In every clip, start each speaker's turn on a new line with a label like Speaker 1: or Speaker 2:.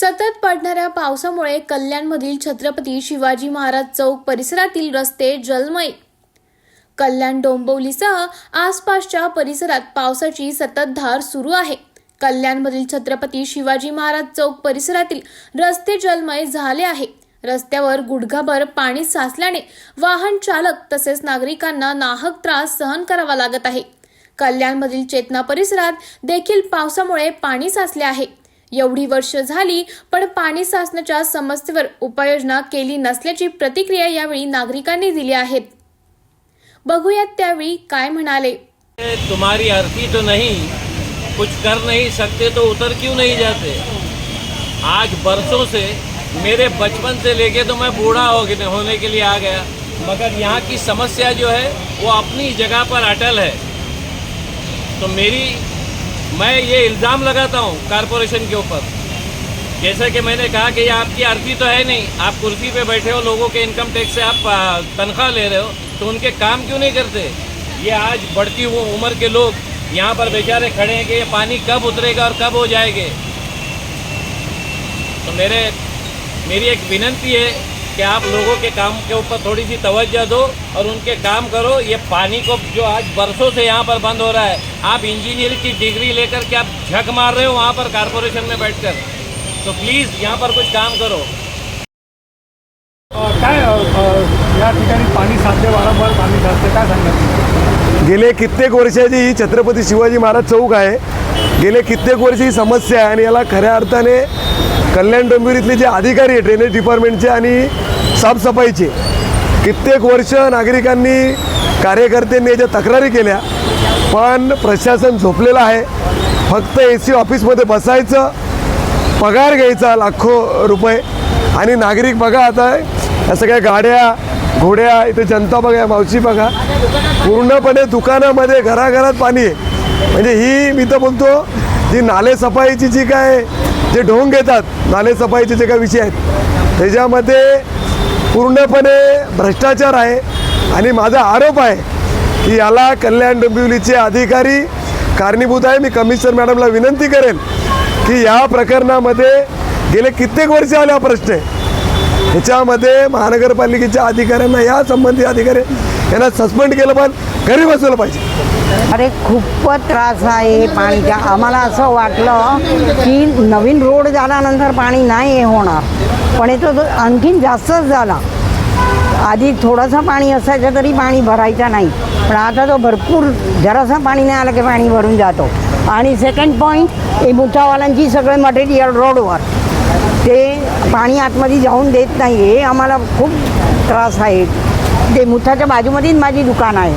Speaker 1: सतत पडणाऱ्या पावसामुळे कल्याणमधील छत्रपती शिवाजी महाराज चौक परिसरातील रस्ते जलमय. कल्याण डोंबवलीसह आसपासच्या परिसरात पावसाची सतत धार सुरू आहे. कल्याणमधील छत्रपती शिवाजी महाराज चौक परिसरातील रस्ते जलमय झाले आहे. रस्त्यावर गुडघाभर पाणी साचल्याने वाहन चालक तसेच नागरिकांना नाहक त्रास सहन करावा लागत आहे. कल्याणमधील चेतना परिसरात देखील पावसामुळे पाणी साचले आहे. एवढी वर्ष झाली पण पाणी साचण्याच्या समस्येवर उपाययोजना केली नसल्याची प्रतिक्रिया यावेळी नागरिकांनी दिली आहेत. बघूयात त्यावेळी काय म्हणाले.
Speaker 2: तुम्हारी अर्थी तो नहीं कुछ कर नहीं सकते तो उतर क्यों नहीं जाते? आज बरसों से मेरे बचपन से लेके तो मैं बूढ़ा हो होने के लिए आ गया। मगर यहाँ की समस्या जो है वो अपनी जगह पर अटल है। तो मेरी मैं ये इल्ज़ाम लगाता हूँ कारपोरेशन के ऊपर। जैसा कि मैंने कहा कि ये आपकी अर्थी तो है नहीं, आप कुर्सी पे बैठे हो, लोगों के इनकम टैक्स से आप तनख्वाह ले रहे हो तो उनके काम क्यों नहीं करते? ये आज बढ़ती हुई उम्र के लोग यहाँ पर बेचारे खड़े हैं कि ये पानी कब उतरेगा और कब हो जाएँगे। तो मेरे, मेरी एक विनंती है कि आप लोगों के काम के ऊपर थोड़ी सी तवज्जो दो और उनके काम करो। ये पानी को जो आज बरसों से यहाँ पर बंद हो रहा है आप इंजीनियर की डिग्री लेकर के आप झक मार रहे हो वहाँ पर कारपोरेशन में बैठकर। तो प्लीज़ यहाँ पर कुछ काम करो।
Speaker 3: काय या ठिकाणी पाणी साचते वारंवार पाणी साचते काय सांगणार
Speaker 4: गेले कित्येक वर्षाची ही छत्रपती शिवाजी महाराज चौक आहे. गेले कित्येक वर्ष ही समस्या आहे आणि याला खऱ्या अर्थाने कल्याण डोंबिवलीतले जे अधिकारी आहे ड्रेनेज डिपार्टमेंटचे आणि साफसफाईचे. कित्येक वर्ष नागरिकांनी कार्यकर्त्यांनी याच्या तक्रारी केल्या पण प्रशासन झोपलेलं आहे. फक्त ए सी ऑफिसमध्ये बसायचं पगार घ्यायचा लाखो रुपये आणि नागरिक बघा आता या सगळ्या गाड्या घोड्या इथे जनता बघा मावशी बघा पूर्णपणे दुकानामध्ये घराघरात पाणी आहे. म्हणजे ही मी तर बोलतो जी नाले सफाईची जी काय जे ढोंग घेतात नाले सफाईचे जे काय विषय आहेत त्याच्यामध्ये पूर्णपणे भ्रष्टाचार आहे आणि माझा आरोप आहे की याला कल्याण डोंबिवलीचे अधिकारी कारणीभूत आहे मी कमिशनर मॅडमला विनंती करेन की या प्रकरणामध्ये गेले कित्येक वर्ष आले हा प्रश्न आहे. ह्याच्यामध्ये महानगरपालिकेच्या अधिकाऱ्यांना या संबंधी अधिकारी यांना सस्पेंड केलं पण घरी बसवलं पाहिजे.
Speaker 5: अरे खूपच त्रास आहे पाणीचा आम्हाला असं वाटलं की नवीन रोड झाल्यानंतर पाणी नाही होणार. पण तो आणखीन जास्तच झाला. आधी थोडंसं पाणी असायचं तरी पाणी भरायचं नाही. पण आता तो भरपूर जरासं पाणी नाही आलं की पाणी भरून जातो. आणि सेकंड पॉईंट हे मुठावाल्यांची सगळे मटेरियल रोडवर ते पाणी आतमध्ये जाऊन देत नाही हे आम्हाला खूप त्रास आहे. ते मुठाच्या बाजूमध्येच माझी दुकान आहे.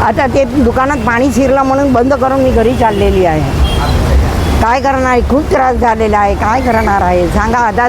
Speaker 5: आता ते दुकानात पाणी शिरलं म्हणून बंद करून मी घरी चाललेली आहे. काय करणार? आहे खूप त्रास झालेला आहे. काय करणार आहे? सांगा आता